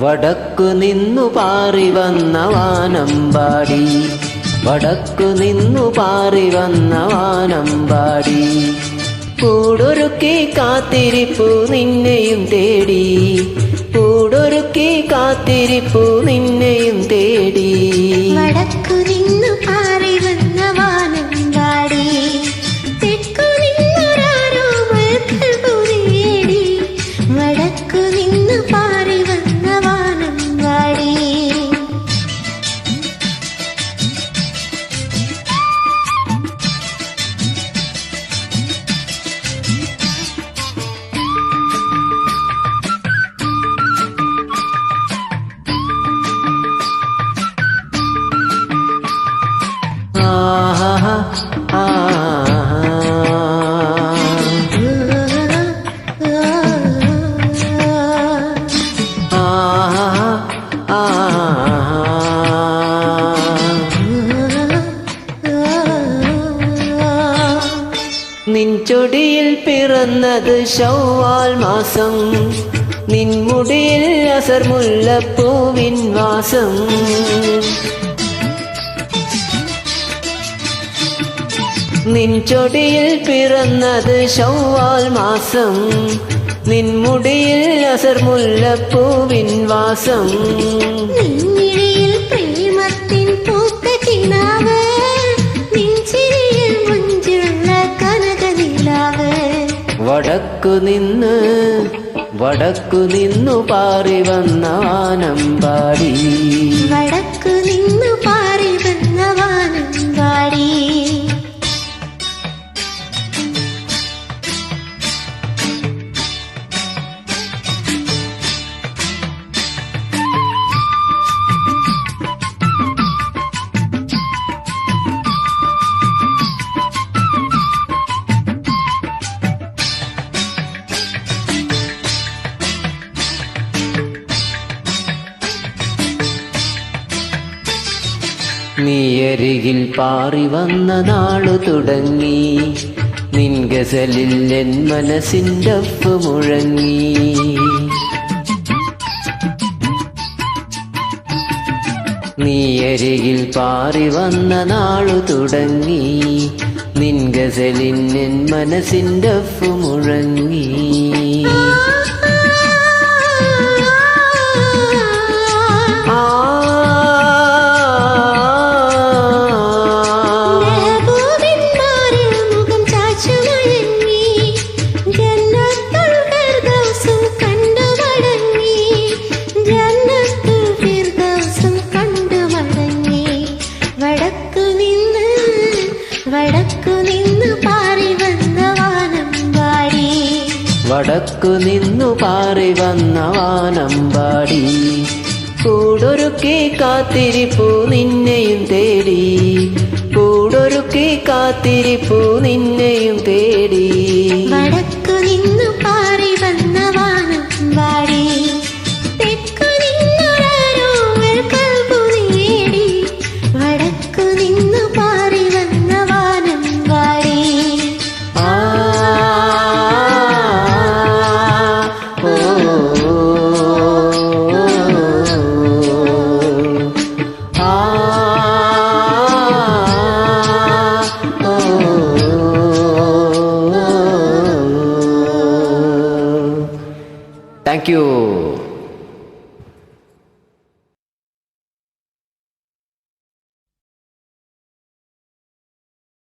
വടക്കു നിന്നു പാറി വന്ന വാനമ്പാടി. വടക്കു നിന്നു പാറി വന്ന വാനമ്പാടി. കൂടൊരുക്കി കാത്തിരിപ്പു നിന്നെയും തേടി. കൂടൊരുക്കി കാത്തിരിപ്പു നിന്നെയും തേടി. നിൻചൊടിയിൽ പിറന്നത് ശൗവാൽ മാസം. നിൻമുടിയിൽ അസർ മുല്ലപ്പൂവിൻ വാസം. നിൻചൊടിയിൽ പിറന്നത് ശൗവാൽ മാസം. നിൻമുടിയിൽ അസർ മുല്ലപ്പൂവിൻ വാസം. നിന്നിഴയിൽ പ്രേമത്തിൻ പൂത്ത കിനാവ്. നിൻചിരിയിൽ മുഞ്ചുള്ള കനകനിലാവ് വടക്കു നിന്ന് വടക്കു നിന്നു പാറി വന്ന പാടി നീയരികിൽ പാറി വന്ന നാളു തുടങ്ങി. നിൻ ഗസലിൽ എൻ മനസ്സിന്റെ ഒപ്പ് മുഴങ്ങി. നീയരികിൽ പാറി വന്ന നാളു തുടങ്ങി. നിൻ ഗസലിൻ എൻ മനസ്സിന്റെ ഒപ്പ് മുഴങ്ങി. വടക്കു നിന്നു പാറി വന്ന വാനമ്പാടി. വടക്കു നിന്നു പാറി വന്ന വാനമ്പാടി. കൂടൊരുക്കി കാത്തിരിപ്പു നിന്നെയും തേടി. കൂടൊരുക്കി കാത്തിരിപ്പു നിന്നെയും തേടി. Thank you.